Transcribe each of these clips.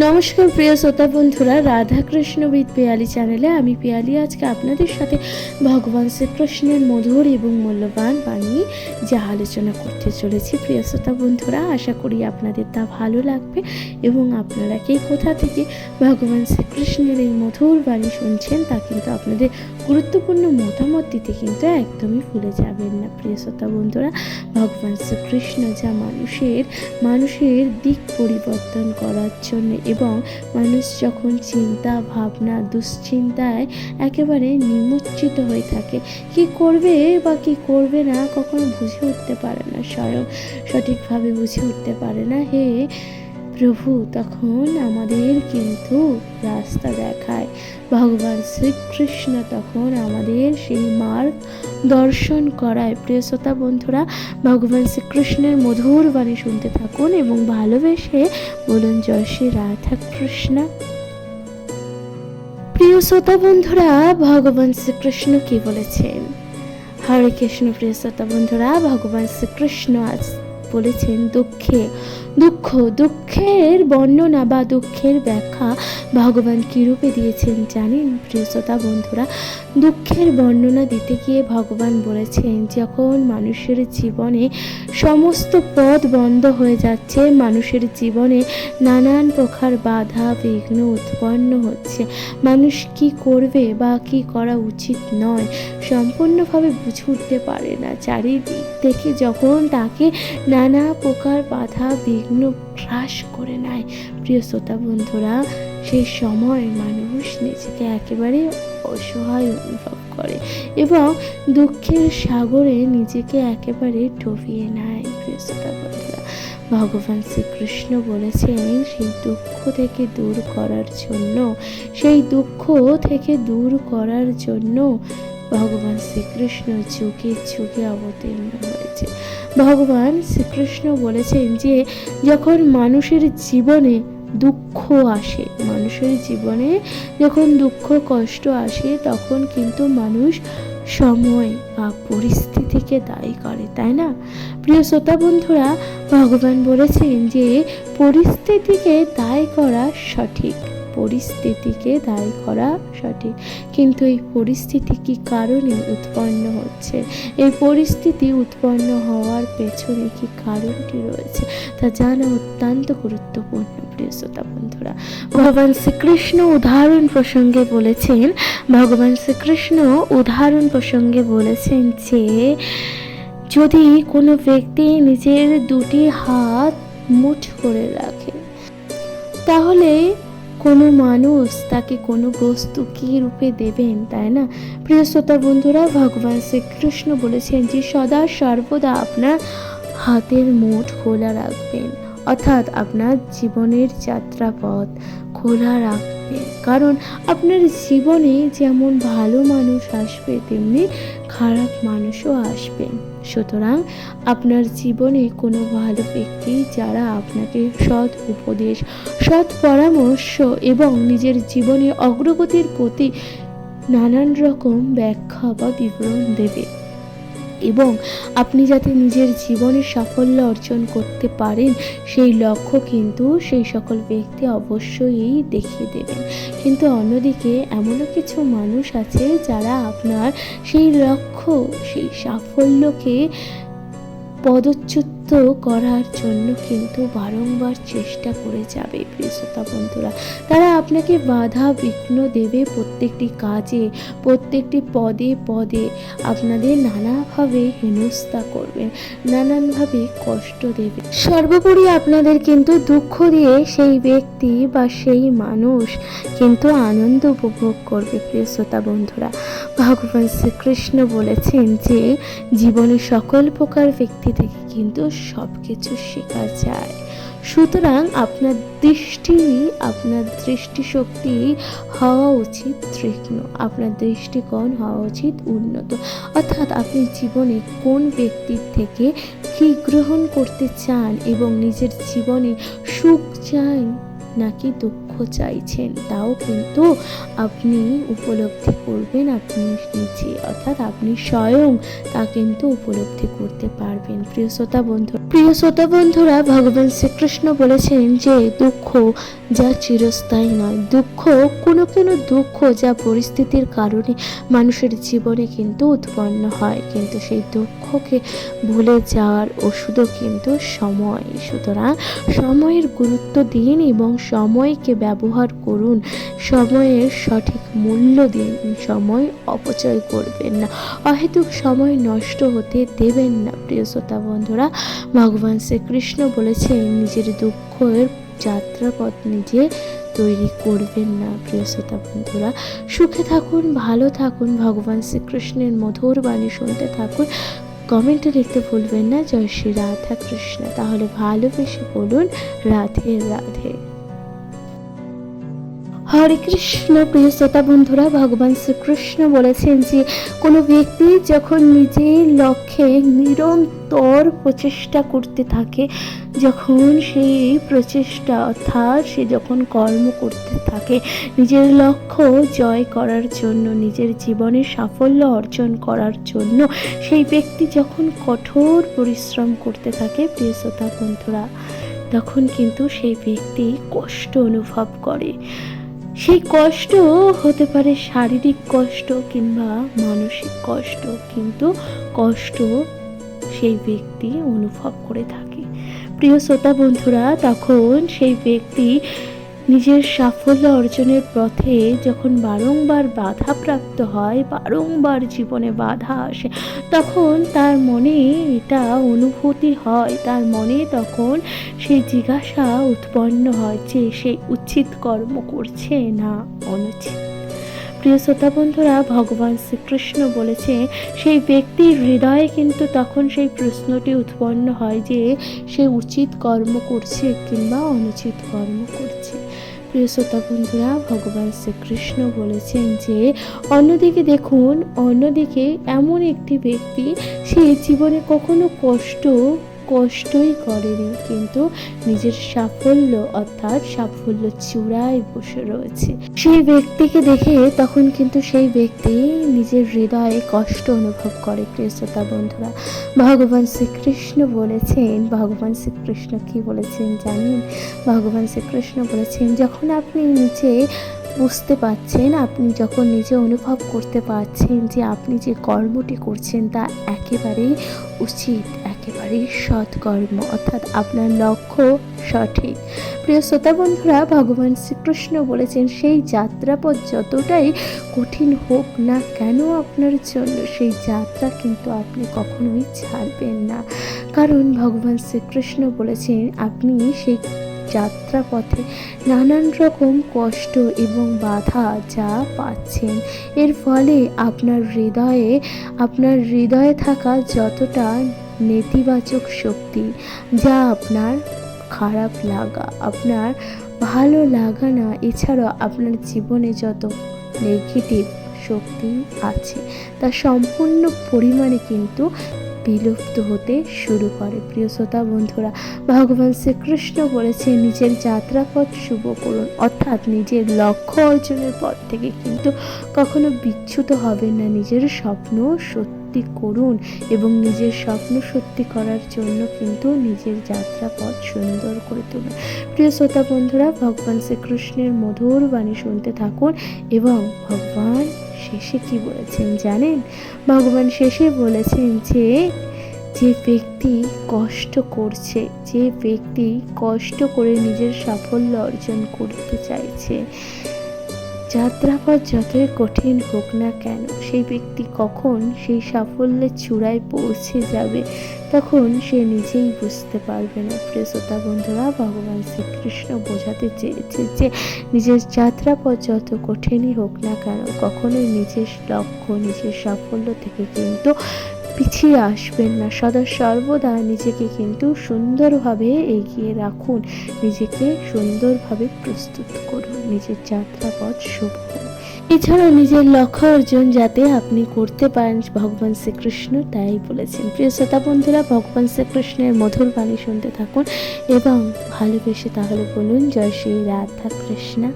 নমস্কার, প্রিয় শ্রোতা বন্ধুরা, রাধাকৃষ্ণ বিদ পেয়ালি চ্যানেলে আমি পেয়ালি। আজকে আপনাদের সাথে ভগবান শ্রীকৃষ্ণের মধুর এবং মূল্যবান বাণী যা আলোচনা করতে চলেছি। প্রিয় শ্রোতা বন্ধুরা, আশা করি আপনাদের তা ভালো লাগবে এবং আপনারা কে কোথা থেকে ভগবান শ্রীকৃষ্ণের এই মধুর বাণী শুনছেন তা কিন্তু আপনাদের গুরুত্বপূর্ণ মতামত দিতে কিন্তু একদমই ভুলে যাবেন না, প্রিয় শ্রোতা বন্ধুরা। ভগবান শ্রীকৃষ্ণ যা মানুষের মানুষের দিক পরিবর্তন করার জন্য এবং মানুষ যখন চিন্তা, ভাবনা, দুশ্চিন্তায় একেবারে নিমজ্জিত হয়ে থাকে, কি করবে বা কি করবে না কখনো বুঝে উঠতে পারে না, স্বয়ং সঠিকভাবে বুঝে উঠতে পারে না। হে প্রভু তখন আমাদের কিন্তু রাস্তা দেখায়। ভগবান শ্রীকৃষ্ণ তখন আমাদের সেই মার্গ দর্শন করায়। প্রিয় শ্রোতা বন্ধুরা, ভগবান শ্রীকৃষ্ণের মধুর বাণী শুনতে থাকুন এবং ভালোবেসে বলুন, জয় শ্রী রাধা কৃষ্ণ প্রিয় শ্রোতা বন্ধুরা, ভগবান শ্রীকৃষ্ণ কি বলেছেন? হরে কৃষ্ণ, প্রিয় শ্রোতা বন্ধুরা, ভগবান শ্রীকৃষ্ণ আজ বলেছেন, দুঃখে, দুঃখ, দুঃখের বর্ণনা বা দুঃখের ব্যাখ্যা ভগবান কীরূপে দিয়েছেন জানেন? প্রিয় শ্রোতা বন্ধুরা, দুঃখের বর্ণনা দিতে গিয়ে ভগবান বলেছেন, যখন মানুষের জীবনে সমস্ত পথ বন্ধ হয়ে যাচ্ছে, মানুষের জীবনে নানান প্রকার বাধা, বিঘ্ন উৎপন্ন হচ্ছে। মানুষ কি করবে বা কি করা উচিত নয়, সম্পূর্ণভাবে বুঝে উঠতে পারে না চারিদিক। থেকে যখন তাকে নানা প্রকার বাধা, বিঘ্ন গ্রাস করে নেয়। প্রিয় শ্রোতা বন্ধুরা সেই সময় মানুষ নিজেকে একেবারে অসহায় অনুভব করে এবং দুঃখের সাগরে নিজেকে একেবারে ডুবিয়ে নেয়। প্রিয় শ্রোতা বন্ধুরা, ভগবান শ্রীকৃষ্ণ বলেছেন, সেই দুঃখ থেকে দূর করার জন্য, সেই দুঃখ থেকে দূর করার জন্য ভগবান শ্রীকৃষ্ণ যুগে যুগে অবতীর্ণ হয়েছে। ভগবান শ্রীকৃষ্ণ বলেছেন যে, যখন মানুষের জীবনে দুঃখ আসে, মানুষের জীবনে যখন দুঃখ, কষ্ট আসে, তখন কিন্তু মানুষ সময় বা পরিস্থিতিকে দায়ী করে, তাই না? প্রিয় শ্রোতা বন্ধুরা, ভগবান বলেছেন যে, পরিস্থিতিকে দায়ী করা সঠিক। পরিস্থিতিকে দায়ী করা সঠিক। কিন্তু এই পরিস্থিতি কি কারণে উৎপন্ন হচ্ছে? এই পরিস্থিতি উৎপন্ন হওয়ার পেছনে কি কারণটি রয়েছে? তা জানা অত্যন্ত গুরুত্বপূর্ণ, প্রিয় শ্রোতা বন্ধুরা। ভগবান শ্রীকৃষ্ণ উদাহরণ প্রসঙ্গে বলেছেন, ভগবান শ্রীকৃষ্ণ উদাহরণ প্রসঙ্গে বলেছেন যে, যদি কোনো ব্যক্তি নিজের দুটি হাত মুঠ করে রাখে, তাহলে কোনো মানুষ তাকে কোনো বস্তু কী রূপে দেবেন, তাই না? প্রিয় শ্রোতা বন্ধুরা, ভগবান শ্রীকৃষ্ণ বলেছেন যে, সদা সর্বদা আপনার হাতের মুঠ খোলা রাখবেন, অর্থাৎ আপনার জীবনের যাত্রাপথ খোলা রাখবেন। কারণ আপনার জীবনে যেমন ভালো মানুষ আসবে, তেমনি খারাপ মানুষও আসবে। সুতরাং আপনার জীবনে কোনো ভালো ব্যক্তি যারা আপনাকে সৎ উপদেশ, সৎ পরামর্শ এবং নিজের জীবনে অগ্রগতির প্রতি নানান রকম ব্যাখ্যা বা বিবরণ দেবে। এবং আপনি যাতে নিজের জীবনে সাফল্য অর্জন করতে পারেন, সেই লক্ষ্য কিন্তু সেই সকল ব্যক্তি অবশ্যই দেখিয়ে দেবেন। কিন্তু অন্যদিকে এমনও কিছু মানুষ আছে যারা আপনার সেই লক্ষ্য, সেই সাফল্যকে পদচ্যুত করার জন্য কিন্তু বারংবার চেষ্টা করে যাবে প্রিয় শ্রোতা বন্ধুরা। তারা আপনাকে বাধা বিঘ্ন দেবে প্রত্যেকটি কাজে, প্রত্যেকটি পদে পদে। আপনাদের নানাভাবে হেনস্থা করবে, নানানভাবে কষ্ট দেবে। সর্বোপরি আপনাদের কিন্তু দুঃখ দিয়ে সেই ব্যক্তি বা সেই মানুষ কিন্তু আনন্দ উপভোগ করবে প্রিয় শ্রোতা বন্ধুরা। ভগবান শ্রীকৃষ্ণ বলেছেন যে, জীবনে সকল প্রকার ব্যক্তি থেকে কিন্তু সব কিছু শেখা যায় সুতরাং আপনার দৃষ্টি, আপনার দৃষ্টিশক্তি হওয়া উচিত তীক্ষ্ণ, আপনার দৃষ্টিকোণ হওয়া উচিত উন্নত। অর্থাৎ আপনি জীবনে কোন ব্যক্তির থেকে কী গ্রহণ করতে চান এবং নিজের জীবনে সুখ চান নাকি দুঃখ চাইছেন, তাও কিন্তু আপনি উপলব্ধি করবেন আপনি নিজে। অর্থাৎ আপনি স্বয়ং তা কিন্তু উপলব্ধি করতে পারবেন। প্রিয় শ্রোতা বন্ধু প্রিয় শ্রোতা বন্ধুরা, ভগবান শ্রীকৃষ্ণ বলেছেন যে, দুঃখ যা চিরস্থায়ী নয়। দুঃখ কোনো কোনো দুঃখ যা পরিস্থিতির কারণে মানুষের জীবনে কিন্তু উৎপন্ন হয়। কিন্তু সেই দুঃখকে ভুলে যাওয়ার ওষুধও কিন্তু সময়। সুতরাং সময়ের গুরুত্ব দিন এবং সময়কে ব্যবহার করুন। সময়ের সঠিক মূল্য দিন, সময় অপচয় করবেন না। অহেতুক সময় নষ্ট হতে দেবেন না, প্রিয় শ্রোতা বন্ধুরা। ভগবান শ্রীকৃষ্ণ বলেছেন, নিজের দুঃখের যাত্রাপথ নিজে তৈরি করবেন না, প্রিয় শ্রোতা বন্ধুরা। সুখে থাকুন, ভালো থাকুন, ভগবান শ্রীকৃষ্ণের মধুর বাণী শুনতে থাকুন। কমেন্টে লিখতে ভুলবেন না, জয় শ্রী রাধা কৃষ্ণ। তাহলে ভালোবেসে বলুন, রাধে রাধে। হরে কৃষ্ণ, প্রিয় শ্রোতা বন্ধুরা, ভগবান শ্রীকৃষ্ণ বলেছেন যে, কোনো ব্যক্তি যখন নিজের লক্ষ্যে নিরন্তর প্রচেষ্টা করতে থাকে, যখন সেই প্রচেষ্টা, অর্থাৎ সে যখন কর্ম করতে থাকে, নিজের লক্ষ্য জয় করার জন্য, নিজের জীবনে সাফল্য অর্জন করার জন্য, সেই ব্যক্তি যখন কঠোর পরিশ্রম করতে থাকে, প্রিয় শ্রোতা বন্ধুরা, তখন কিন্তু সেই ব্যক্তি কষ্ট অনুভব করে। সেই কষ্ট হতে পারে শারীরিক কষ্ট কিংবা মানসিক কষ্ট, কিন্তু কষ্ট সেই ব্যক্তি অনুভব করে থাকে। প্রিয় শ্রোতা বন্ধুরা, তখন সেই ব্যক্তি নিজের সাফল্য অর্জনের পথে যখন বারংবার বাধাপ্রাপ্ত হয়, বারংবার জীবনে বাধা আসে, তখন তার মনে এটা অনুভূতি হয়। তার মনে তখন সেই জিজ্ঞাসা উৎপন্ন হয় যে সে উচিত কর্ম করছে না অনুচিত। প্রিয় শ্রোতা বন্ধুরা, ভগবান শ্রীকৃষ্ণ বলেছে, সেই ব্যক্তির হৃদয়ে কিন্তু তখন সেই প্রশ্নটি উৎপন্ন হয় যে, সে উচিত কর্ম করছে কিংবা অনুচিত কর্ম করছে। প্রিয় শ্রোতা বন্ধুরা, ভগবান শ্রীকৃষ্ণ বলেছেন যে, অন্যদিকে দেখুন, অন্যদিকে এমন একটি ব্যক্তি, সে জীবনে কখনো কষ্ট কষ্টই করেনি, কিন্তু নিজের সাফল্য অর্থাৎ সাফল্য চূড়ায় বসে রয়েছে। সেই ব্যক্তিকে দেখে তখন কিন্তু সেই ব্যক্তি নিজের হৃদয়ে কষ্ট অনুভব করে প্রিয় বন্ধুরা। ভগবান শ্রীকৃষ্ণ বলেছেন, ভগবান শ্রীকৃষ্ণ কি বলেছেন জানেন? ভগবান শ্রীকৃষ্ণ বলেছেন, যখন আপনি নিজে বুঝতে পারছেন, আপনি যখন নিজে অনুভব করতে পারছেন যে আপনি যে কর্মটি করছেন তা একেবারেই উচিত একেবারেই সৎকর্ম, অর্থাৎ আপনার লক্ষ্য সঠিক। প্রিয় শ্রোতা বন্ধুরা, ভগবান শ্রীকৃষ্ণ বলেছেন, সেই যাত্রাপথ যতটাই কঠিন হোক না কেন আপনার জন্য, সেই যাত্রা কিন্তু আপনি কখনোই ছাড়বেন না। কারণ ভগবান শ্রীকৃষ্ণ বলেছেন, আপনি সেই যাত্রাপথে নানান রকম কষ্ট এবং বাধা যা পাচ্ছেন, এর ফলে আপনার হৃদয়ে আপনার হৃদয়ে থাকা যতটা নেতিবাচক শক্তি যা আপনার খারাপ লাগা, আপনার ভালো লাগা না, এছাড়াও আপনার জীবনে যত নেগেটিভ শক্তি আছে, তা সম্পূর্ণ পরিমাণে কিন্তু বিলুপ্ত হতে শুরু করে। প্রিয় শ্রোতা বন্ধুরা, ভগবান শ্রীকৃষ্ণ বলেছে নিজের যাত্রাপথ শুভ করুন। অর্থাৎ নিজের লক্ষ্য অর্জনের পথ থেকে কিন্তু কখনো বিচ্যুত হবেন না। নিজের স্বপ্ন সত্যি করুন এবং নিজের স্বপ্ন সত্যি করার জন্য কিন্তু নিজের যাত্রাপথ সুন্দর করে তুলুন। প্রিয় শ্রোতা বন্ধুরা, ভগবান শ্রীকৃষ্ণের মধুর বাণী শুনতে থাকুন এবং ভগবান শেষে কি বলেছেন জানেন? ভগবান শেষে বলেছেন যে যে ব্যক্তি কষ্ট করছে, যে ব্যক্তি কষ্ট করে নিজের সাফল্য অর্জন করতে চাইছে যাত্রাপথ যতই কঠিন হোক না কেন, সেই ব্যক্তি কখন সেই সাফল্যের চূড়ায় পৌঁছে যাবে তখন সে নিজেই বুঝতে পারবে না। প্রিয় শ্রোতা বন্ধুরা, ভগবান শ্রীকৃষ্ণ বোঝাতে চেয়েছে যে, নিজের যাত্রাপথ যত কঠিনই হোক না কেন, কখনোই নিজের লক্ষ্য, নিজের সাফল্য থেকে কিন্তু পিছিয়ে আসবেন না। সদা সর্বদা নিজেকে কিন্তু সুন্দরভাবে এগিয়ে রাখুন। নিজেকে সুন্দরভাবে প্রস্তুত করুন। নিজের যাত্রাপথ শুভ এছাড়াও নিজের লক্ষ্য অর্জন যাতে আপনি করতে পারেন ভগবান শ্রীকৃষ্ণ তাই বলেছেন। প্রিয় শ্রোতা বন্ধুরা, ভগবান শ্রীকৃষ্ণের মধুর বাণী শুনতে থাকুন এবং ভালোবেসে তাহলে বলুন, জয় শ্রী রাধা কৃষ্ণা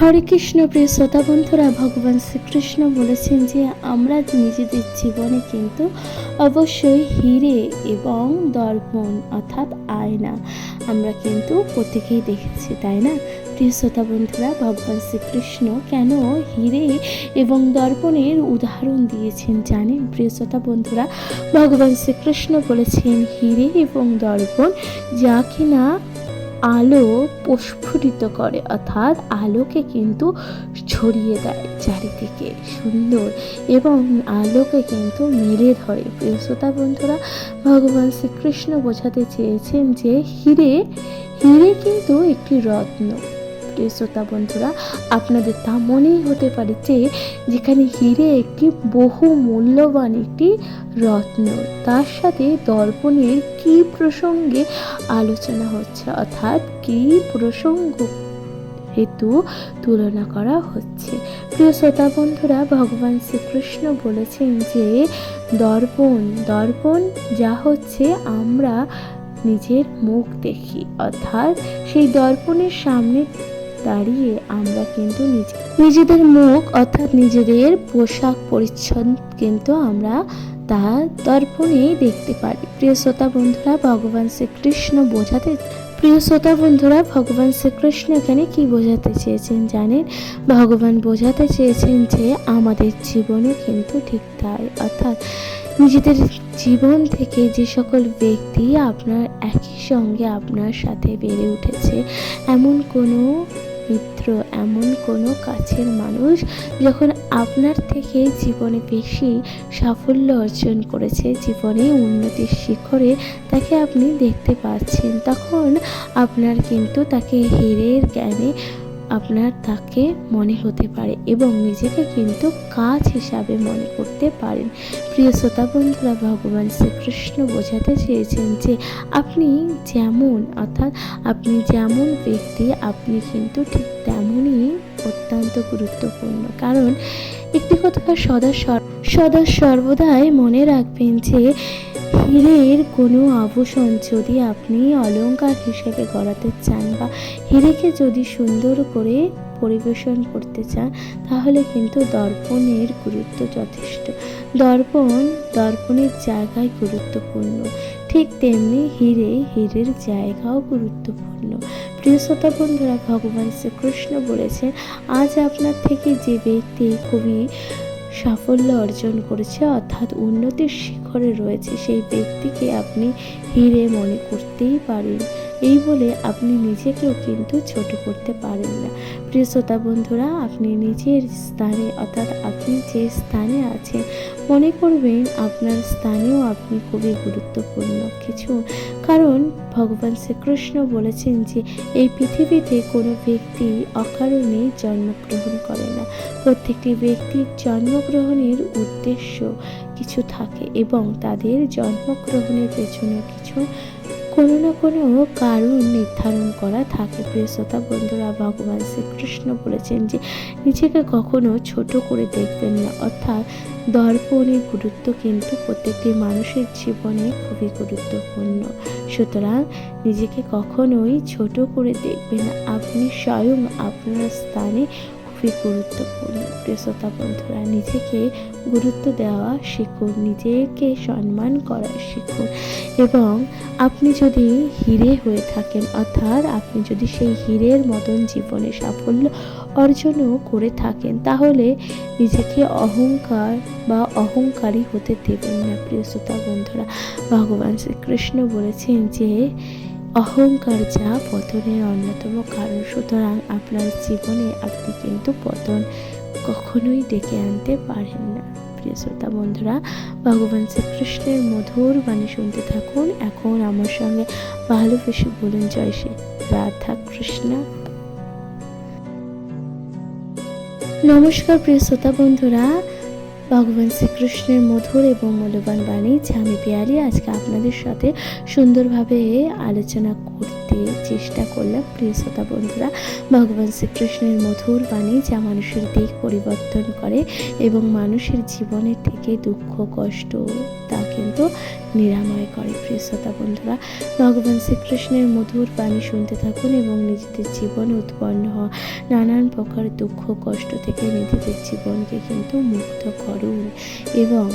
হরে কৃষ্ণ প্রিয় শ্রোতা বন্ধুরা, ভগবান শ্রীকৃষ্ণ বলেছেন যে আমরা নিজেদের জীবনে কিন্তু অবশ্যই হিরে এবং দর্পণ অর্থাৎ আয়না আমরা কিন্তু প্রত্যেকেই দেখেছি, তাই না? প্রিয় শ্রোতা বন্ধুরা, ভগবান শ্রীকৃষ্ণ কেন হিরে এবং দর্পণের উদাহরণ দিয়েছেন জানেন? প্রিয় শ্রোতা বন্ধুরা, ভগবান শ্রীকৃষ্ণ বলেছেন হিরে এবং দর্পণ যা কিনা আলো প্রস্ফুটিত করে, অর্থাৎ আলোকে কিন্তু ছড়িয়ে দেয় চারিদিকে সুন্দর এবং আলোকে কিন্তু মেরে ধরে। প্রিয় বন্ধুরা, ভগবান শ্রীকৃষ্ণ বোঝাতে চেয়েছেন যে হিরে হিরে কিন্তু একটি রত্ন। প্রিয় শ্রোতা বন্ধুরা, আপনাদের তা মনেই হতে পারে যে যেখানে হিরে একটি বহু মূল্যবান একটি রত্ন। তার সাথে দর্পণের কি প্রসঙ্গে আলোচনা হচ্ছে? অর্থাৎ কি প্রসঙ্গ হেতু তুলনা করা হচ্ছে? প্রিয় শ্রোতা বন্ধুরা, ভগবান শ্রীকৃষ্ণ বলেছেন যে দর্পণ দর্পণ যা হচ্ছে আমরা নিজের মুখ দেখি। অর্থাৎ সেই দর্পণের সামনে দাঁড়িয়ে আমরা কিন্তু নিজে, নিজেদের মুখ অর্থাৎ নিজেদের পোশাক পরিচ্ছদ কিন্তু আমরা তা দর্পণে দেখতে পারি। প্রিয় শ্রোতা বন্ধুরা, ভগবান শ্রীকৃষ্ণ বোঝাতে, প্রিয় শ্রোতা বন্ধুরা, ভগবান শ্রীকৃষ্ণ এখানে কি বোঝাতে চেয়েছেন জানেন? ভগবান বোঝাতে চেয়েছেন যে আমাদের জীবনও কিন্তু ঠিক তাই। অর্থাৎ নিজেদের জীবন থেকে যে সকল ব্যক্তি আপনার একই সঙ্গে আপনার সাথে বেড়ে উঠেছে, এমন কোনো মিত্র এমন কোনো কাছের মানুষ যখন আপনার থেকে জীবনে বেশি সাফল্য অর্জন করেছে, জীবনে উন্নতির শিখরে তাকে আপনি দেখতে পাচ্ছেন, তখন আপনার কিন্তু তাকে হেরের জ্ঞানে আপনার তাকে মনে হতে পারে এবং নিজেকে কিন্তু কাজ হিসাবে মনে করতে পারেন। প্রিয় শ্রোতা বন্ধুরা, ভগবান শ্রীকৃষ্ণ বোঝাতে চেয়েছেন যে আপনি যেমন, অর্থাৎ আপনি যেমন ব্যক্তি, আপনি কিন্তু ঠিক তেমনই অত্যন্ত গুরুত্বপূর্ণ। কারণ একটি কথা সদা সদা সর্বদাই মনে রাখবেন যে হীরের কোনো আভূষণ যদি আপনি অলংকার হিসেবে গড়াতে চান বা হীরেকে যদি সুন্দর করে পরিবেশন করতে চান, তাহলে কিন্তু দর্পণের গুরুত্ব যথেষ্ট। দর্পণ দর্পণের জায়গায় গুরুত্বপূর্ণ। ঠিক তেমনি হিরে হীরের জায়গাও গুরুত্বপূর্ণ। প্রিয় শ্রোতা বন্ধুরা, ভগবান শ্রীকৃষ্ণ বলেছেন, আজ আপনার থেকে যে ব্যক্তি খুবই সাফল্য অর্জন করেছে অর্থাৎ উন্নতির শিখরে রয়েছে সেই ব্যক্তিকে আপনি হিরে মনে করতেই পারেন। এই বলে আপনি নিজেকেও কিন্তু ছোট করতে পারেন না। প্রিয় শ্রোতা বন্ধুরা, আপনি নিজের স্থানে, অর্থাৎ আপনি যে স্থানে আছেন, মনে করবেন আপনার স্থানেও আপনি খুবই গুরুত্বপূর্ণ কিছু। কারণ ভগবান শ্রীকৃষ্ণ বলেছেন যে, এই পৃথিবীতে কোনো ব্যক্তি অকারণে জন্মগ্রহণ করে না। প্রত্যেকটি ব্যক্তির জন্মগ্রহণের উদ্দেশ্য কিছু থাকে এবং তাদের জন্মগ্রহণের পেছনে কিছু কোনো না কোনো কারণ নির্ধারণ করা থাকে। প্রিয় শ্রোতা, বন্ধুরা, ভগবান শ্রীকৃষ্ণ বলেছেন যে, নিজেকে কখনো ছোট করে দেখবেন না। অর্থাৎ দর্পণের গুরুত্ব কিন্তু প্রত্যেকটি মানুষের জীবনে খুবই গুরুত্বপূর্ণ। সুতরাং নিজেকে কখনোই ছোট করে দেখবেন না। আপনি স্বয়ং আপনার স্থানে খুবই গুরুত্বপূর্ণ প্রিয় শ্রোতা বন্ধুরা, নিজেকে গুরুত্ব দেওয়া শিখুন, নিজেকে সম্মান করা শিখুন এবং আপনি যদি হিরে হয়ে থাকেন, অর্থাৎ আপনি যদি সেই হীরের মতন জীবনে সাফল্য অর্জনও করে থাকেন, তাহলে নিজেকে অহংকার বা অহংকারী হতে দেবেন না, প্রিয় শ্রোতা বন্ধুরা। ভগবান শ্রীকৃষ্ণ বলেছেন যে অহংকার যা পতনের অন্যতম কারণ। সুতরাং আপনার জীবনে আপনি কিন্তু পতন কখনোই ডেকে আনতে পারেন না। প্রিয় শ্রোতা বন্ধুরা, ভগবান শ্রীকৃষ্ণের মধুর বাণী শুনতে থাকুন। এখন আমার সঙ্গে ভালোবেসে বলুন, জয় শ্রী রাধা কৃষ্ণ নমস্কার প্রিয় শ্রোতা বন্ধুরা ভগবান শ্রীকৃষ্ণের মধুর এবং মূল্যবান বাণী আমি পেয়ালি, আজকে আপনাদের সাথে সুন্দরভাবে আলোচনা করতে চেষ্টা করলাম। প্রিয় শ্রোতা বন্ধুরা, ভগবান শ্রীকৃষ্ণের মধুর বাণী যা মানুষের দিক পরিবর্তন করে এবং মানুষের জীবনের থেকে দুঃখ, কষ্ট কিন্তু নিরাময় করে। প্রিয় শ্রোতা বন্ধুরা, ভগবান শ্রীকৃষ্ণের মধুর বাণী শুনতে থাকুন এবং নিজেদের জীবনে উৎপন্ন হওয়া নানান প্রকার দুঃখ, কষ্ট থেকে নিজেদের জীবনকে কিন্তু মুক্ত করুন এবং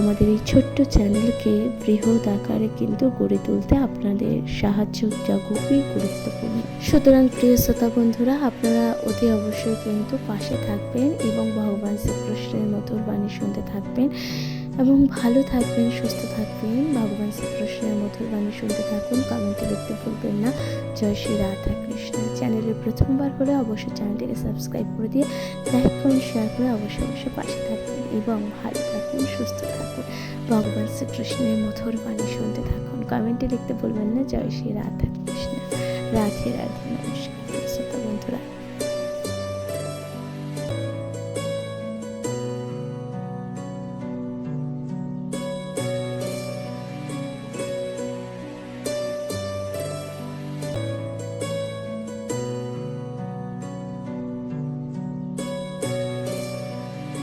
আমাদের এই ছোট্ট চ্যানেলকে বৃহৎ আকারে কিন্তু গড়ে তুলতে আপনাদের সাহায্যটা খুবই গুরুত্বপূর্ণ। সুতরাং প্রিয় শ্রোতা বন্ধুরা, আপনারা অতি অবশ্যই কিন্তু পাশে থাকবেন এবং ভগবান শ্রীকৃষ্ণের মধুর বাণী শুনতে থাকবেন। এবং ভালো থাকবেন, সুস্থ থাকবেন। ভগবান শ্রীকৃষ্ণের মধুর বাণী শুনতে থাকুন, কমেন্টে লিখতে ভুলবেন না। জয় শ্রী রাধা কৃষ্ণ চ্যানেলে প্রথমবার হলে অবশ্যই চ্যানেলটিকে সাবস্ক্রাইব করে দিয়ে লাইক করুন শেয়ার করে অবশ্যই অবশ্যই পাশে থাকবেন এবং ভালো থাকুন, সুস্থ থাকুন। ভগবান শ্রীকৃষ্ণের মধুর বাণী শুনতে থাকুন, কমেন্টে লিখতে ভুলবেন না। জয় শ্রী রাধা কৃষ্ণ রাধে রাধে।